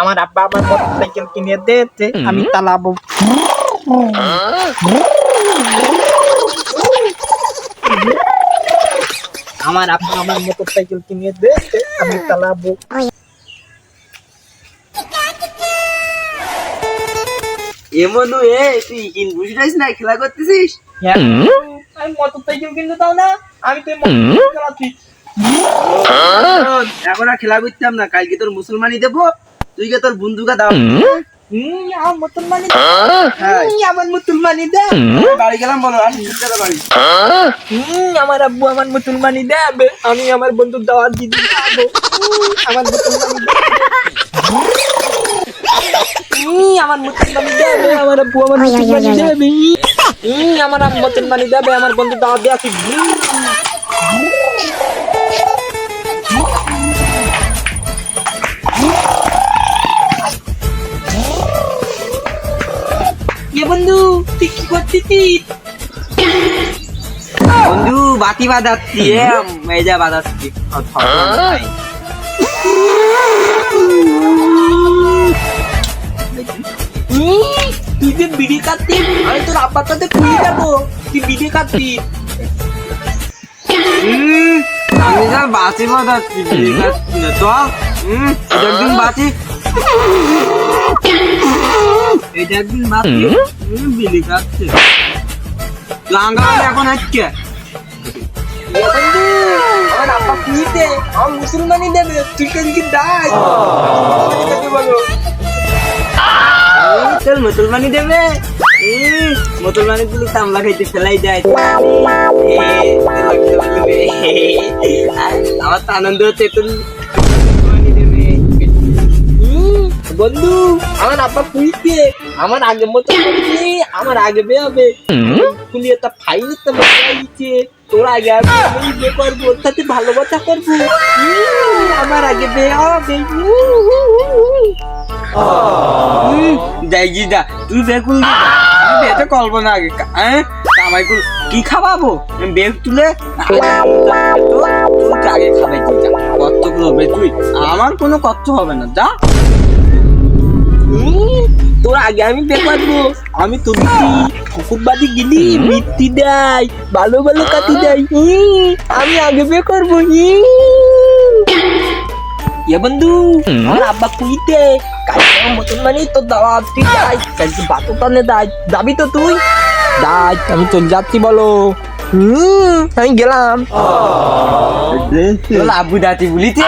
আমার আব্বা আমার মোটর সাইকেল কিনে দিয়েছে আমি চালাবো। আমার আব্বা আমার মোটর সাইকেল কিনে দিয়েছে আমি চালাবো। এমন এ তুই কিন বুঝিস না খেলা করতেছিস? হ্যাঁ, আমি মোটর সাইকেল কিনতে দাও না আমি তো মোটর সাইকেল চালাচ্ছি। এখন আর খেলা করতাম না কালকে তোর মুসলমানি দেবো তুই কে তোর বন্ধুকে দাও। হুম, আমার মুসলমানি হ্যাঁ? আমার মুসলমানি দে বাড়ি গেলাম বলো বাড়ি। আমার আব্বু আমার মুসলমানি দেবে আমি আমার বন্ধুর দাওয়াত হুম, আমার মুসলমানি আমার মুসলমানি দেবে আমার আব্বু আমার মুসলমানি দেবে। আমার আব্বু মুসলমানি দেবে আমার বন্ধু দাওয়াত দিয়ে তুই কি করছিস বন্ধু বাতি বাজাচ্ছি মেজা বাজাচ্ছি। তুই যে বিড়ি কাটতি আমি তোর আব্বার সাথে খুঁজে যাব। তুই বিড়ি কাটতি হুম, আমি যা বাসি বাজাচ্ছি বিড়ি খাচ্ছি না তো হুম, একদিন বাসি এটা একদিন বাসি লাঙ্গা এখন বন্ধু আমার মুসলমানি দেবে তুই তোর মুসলমানি দেবে? মুসলমানি দিলে তামলা খাইতে ফেলাই যায়। আমার তো আনন্দ হচ্ছে বন্ধু আমার আব্বা খুঁজতে আমার আগে মতো আমার আগে বে হবে খুলি একটা ফাইল মজা দিচ্ছে তোর আগে আমি বিয়ে করব ওর সাথে ভালোবাসা করব আমার আগে বে হবে হুম, দেখি যা তুই বেকুল বেতে কল্প না আগে হ্যাঁ কামাই কর কি খাওয়াবো বেগ তুলে তুই আগে খাবাই তুই যা কত হবে তুই আমার কোনো কষ্ট হবে না যা তোর আগে আমি করব আমি তো ঠাকুরবাড়ি গেলি? বৃত্তি দেয় ভালো ভালো কাটি দেয় আমি আগে বিয়ে করব এ বন্ধু আমার আব্বা কুইতে। কালকে আমার মুসলমানই তোর দাওয়াত তুই যাই কালকে বাতো টানে দাই যাবি তো তুই? দাই আমি চল যাচ্ছি বলো। হুম আমি গেলাম। তোর আবু দাতি বলিতে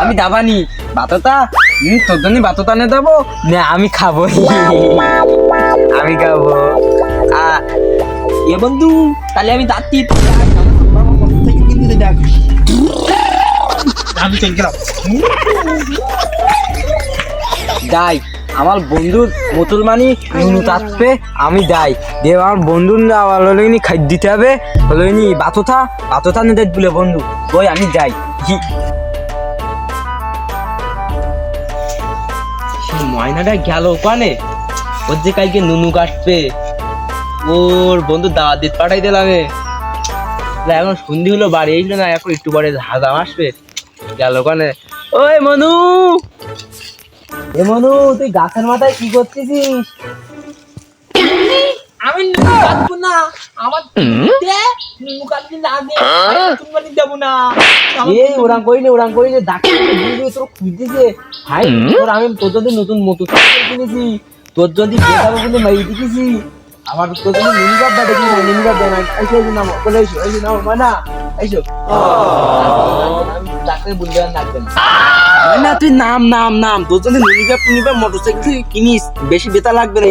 আমি দাবানি বাততা হুম তোর জন্য বাততা নে দেবো? না আমি খাব আমি খাব। আ এ বন্ধু তাহলে আমি যাচ্ছি। তুই যাই, আমার আমি গেলাম যাই বন্ধুর মুসলমানি নুনু তাতপে আমি যাই। দিয়ে আমার বন্ধুর না হলো নি খাই দিতে হবে। হলো নি বাততা বাততা নিতে বলে বন্ধু। ওই আমি যাই। ময়নাটা গেল ওখানে? ওর যে কালকে নুনু কাটবে। ওর বন্ধু দাদি পাঠাই দিলাম এখন সন্ধি হলো, বাড়ি এইগুলো না, এখন একটু পরে হাজাম আসবে গেল ওখানে। ওই মনু! এ মনু, তুই গাছের মাথায় কি করতেছিস? আমি কাটবো না। আমার কাটবি না তুমি দেবো না। আমার এই ওরাং করিনি ওরাং করিনি ডাক্তার বুঝবি তোর খুঁজতেছে। হাই তোর আমি তোর যদি নতুন মোটর সাইকেল কিনেছি। তোর যদি বেকার বলে দিতেছি আমার তোর জন্য মিনি কাপ না মিনি কাপ দেয় না এসে এসে নামো বলে এসো এসে নামো মানা এসো আমি ডাক্তার বলতে ডাকবেন না। তুই নাম নাম নাম। তোর জন্য নিনিকা পুনিবা মোটরসাইকেল তুই কিনিস। বেশি বেতা লাগবে না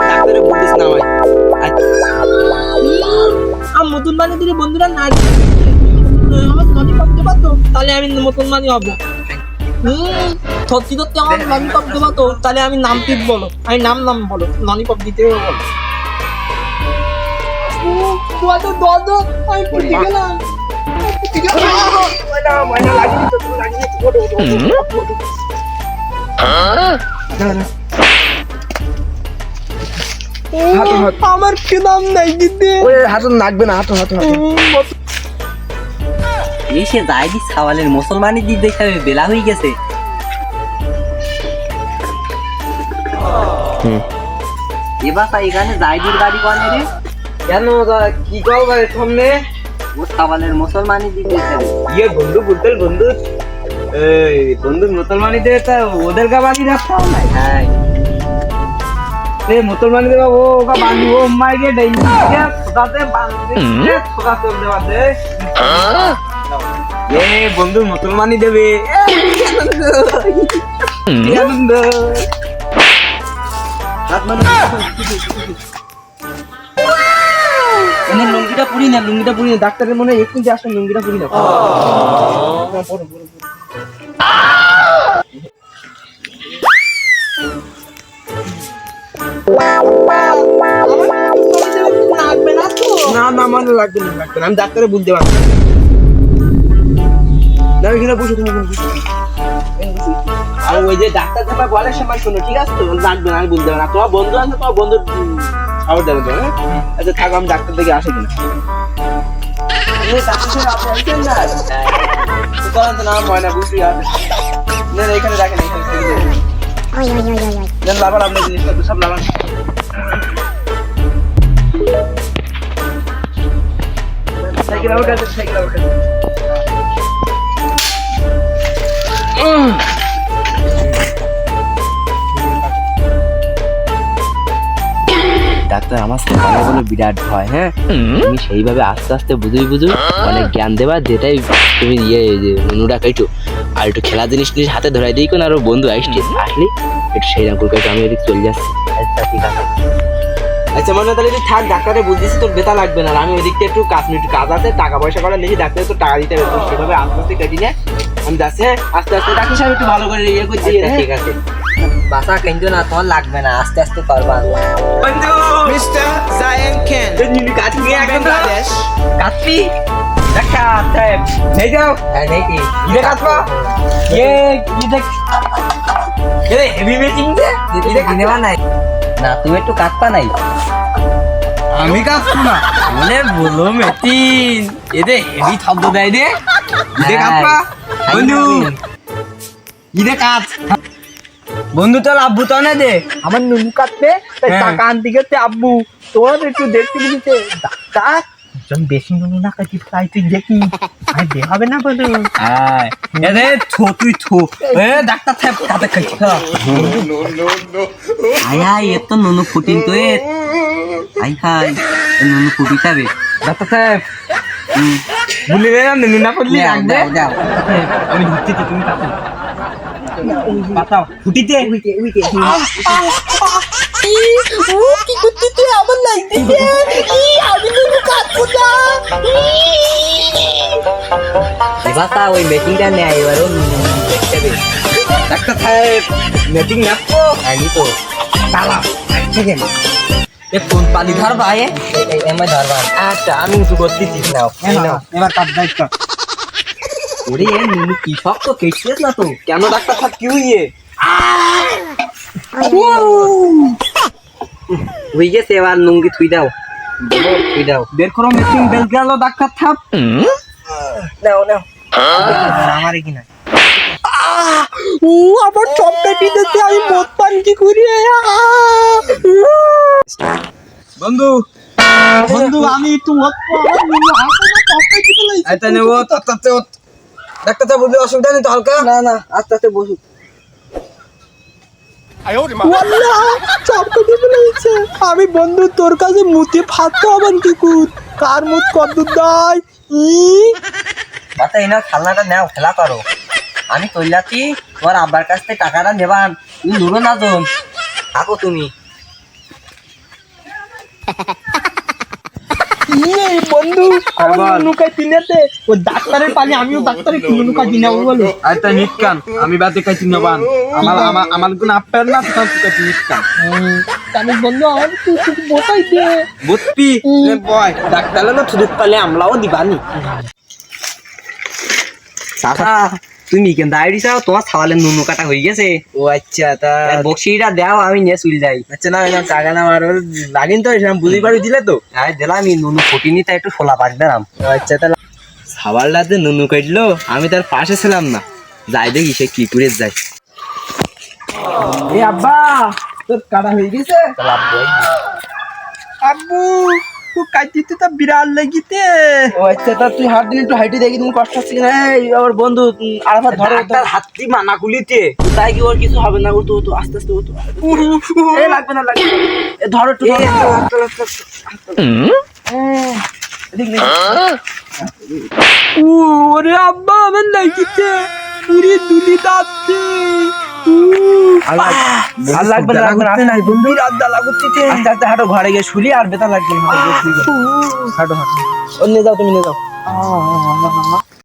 ডাক্তারে বলতেছ না ভাই নতুন মানে দিলে বন্ধুরা না আমার পাবতে পারতো তাহলে আমি নতুন মানে হব। হুম সত্যি সত্যি আমার ননি পাপ দেবো তো তাহলে আমি নাম ঠিক বলো আমি নাম নাম বলো ননি পাপ দিতে হবে বলো। তোমার তো দর্দ, আমি গেলাম। আমি আমার কি নাম নাই দিদি? ওই হাত নাকবে না হাত হাত উম, এই যাই দি সাওয়ালের মুসলমানি দেখে বেলা হয়ে গেছে। এবার তা এখানে জাইদির বাড়ি কোনে রে? কেন কি কল করে সামনে? ও সাওয়ালের মুসলমানি দিক দেখে ইয়ে বন্ধু বলতে বন্ধু। এই বন্ধু মুসলমানিতে তা ওদের কা বাড়ি রাখতাম না হ্যাঁ এ মুসলমানি দেবা ও কা বাড়ি ও মাই গে ডাইনি কে চল দেবা দে এ বন্ধু মুসলমানি দেবে। আনন্দ। এনে লুঙ্গিটা পুরি না লুঙ্গিটা পুরি না ডাক্তারের মনে হয় এক্ষুনি আসলে লুঙ্গিটা পুরি না। না না মানে লাগবে না লাগবে না আমি ডাক্তারে বলতে পারব না এখানে বসে তুমি। আর ওই যে ডাক্তার যেটা বলে সময় শোনো ঠিক আছে তো লাগবে না আমি বলতে পারব না তোমার বন্ধু আছে তোমার বন্ধু খবর দেবে তো হ্যাঁ আচ্ছা থাকো আমি ডাক্তার থেকে আসি কিনা না? না ময়না বুঝি না না, এখানে রাখেন এখানে থেকে দেন। দেন লাভান আপনার জিনিসপত্র সব লাভান সাইকেল আমার কাছে সাইকেল আমার কাছে ডাক্তার আমার সকালে বলে বিরাট ভয় হ্যাঁ? তুমি সেইভাবে আস্তে আস্তে বুঝুই বুঝু অনেক জ্ঞান দেবা যেটাই তুমি ইয়ে নুনুটা একটু আর একটু খেলা জিনিস জিনিস হাতে ধরাই দিই কোন আর বন্ধু আসলি আসলি একটু সেই রকম করে আমি এদিকে চলে যাচ্ছি। আচ্ছা ঠিক আছে। আচ্ছা মনে তাহলে তুই থাক ডাক্তারে বুঝতেছি তোর বেতা লাগবে না। আমি ওই একটু কাজ একটু কাজ আছে টাকা পয়সা করে নিয়েছি ডাক্তারে তো টাকা দিতে হবে সেভাবে আস্তে আস্তে কেটে নিয়ে আমি যাচ্ছি হ্যাঁ? আস্তে আস্তে ডাক্তার সাহেব একটু ভালো করে ইয়ে করছি ঠিক আছে। বাসা কিন্তু না তোমার লাগবে না আস্তে আস্তে করবা বন্ধু! Mr. Zion Ken, নিনি কাজ নিয়ে একদম Bangladesh. কাটলি দেখা সাহেব নেই যাও। হ্যাঁ দেখি। ইয়ে কাটবা ইয়ে কি দেখ। এ হেভি মেকিং দে দিদি কিনেবা নাই না তুমি একটু কাটপা নাই। আমি কাটবো না। বলে বলো মেটিন এদে হেভি শব্দ দেয় দে। ইদে কাটবা বন্ধু! ইদে কাট বন্ধু তো আব্বু তো না দে। আমার নুনু কাটবে তাই হ্যাঁ। টাকা আনতে গেছে আব্বু। তোর একটু দেখতে বলেছে ডাক্তার জন বেশি নুনু না কাটি তাই তুই দেখি। আর দে হবে না বলো। হ্যাঁ থো তুই থো। এ ডাক্তার সাহেব কাতে খাইছি খা আই আই এ তো নুনু ফুটিন তো এ। আই খাই নুনু ফুটি খাবে ডাক্তার সাহেব বলি রে নুনু না করলি দাও, রাখবে আমি কাটো এবার তা ওই মেকিংটা নেয় হবে ডাক্তার সাহেব মেটিং নাকো আমি তো। তালা সেকেন্ড এ কোন পানি ধরবা এ? এমআই ধরবা। আচ্ছা আমি কিছু করতেছি নাও এবার তার দায়িত্ব ওরে নুনু কি শক্ত কেটেছিস না তো? কেন ডাক্তার সাহেব কি হইয়ে হয়ে গেছে এবার নুঙ্গি থুই দাও। থুই দাও। বের করো মেশিন বেল গেল ডাক্তার সাহেব। নাও নাও। আমারে কি না ও আমার চপটা দিতেছে আমি মদ পান কি করি বন্ধু বন্ধু আমি একটু মদ আচ্ছা নেব তাতে ডাক্তার সাহেব বললে অসুবিধা নেই তো হালকা? না না আস্তে আস্তে বসুক আমি বন্ধু তোর কাছে মুতে ফাটতে হবেন কি কুত কার মুত কত দেয়? ই। বাতা এই নাও খেলনাটা নাও খেলা করো। আমি তৈলাতি তোমার আব্বার কাছ থেকে টাকাটা নেবান তুমি নুরো না তো থাকো তুমি। ইয়ে বন্ধু আমার নুনুকা কিনেতে ও ডাক্তারের পানি আমিও ডাক্তারের বলো। আমি বাদে কাই চিনবান আমার আমার আমার গুণ আপেল না তো কাই নিকান তাহলে বন্ধু আমার তুই তুই বতাই দে। বুত্তি বয় ডাক্তার না থুদুক পালে আমলাও দিবানি। তুমি কেন দাঁড়িয়ে চাও তোমার সাওয়ালের নুনু কাটা হয়ে গেছে। ও আচ্ছা তা বক্সিটা দাও আমি নিয়ে চলে যাই। আচ্ছা না না টাকা না লাগিন তো সেরকম বুঝি পারি দিলে তো। দিলাম আমি নুনু ফুটিনি তাই একটু ফোলা পাক দিলাম। ও আচ্ছা তাহলে সাবারলাতে নুনু কাটলো আমি তার পাশে ছিলাম না। যাই দেখি সে কি করে যায়। এ আব্বা তোর কাটা হয়ে গেছে। আব্বু! ও কাটিতে তো বিড়াল লাগিতে। ও আচ্ছা তা তুই হাত দিন একটু হাইটে দেখি তুমি কষ্ট হচ্ছে কিনা? এই আমার বন্ধু আরাফাত ধরো ডাক্তার হাতটি মানা কুলিতে? তাই কি ওর কিছু হবে না? ও তো তো আস্তে আস্তে ও তো। এ লাগবে না লাগবে এ ধরো একটু। ওরে আব্বা আমার লাগিতে। পুরি দুলি দাঁতে আর লাগ- আর লাগবে না লাগবে না আস্তে আস্তে বন্ধু আস্তে আস্তে হাঁটো ঘরে গিয়ে শুলি আর বেতা লাগবে। না হাঁটো। হাঁটো। হাঁটো নিয়ে যাও তুমি নিয়ে যাও।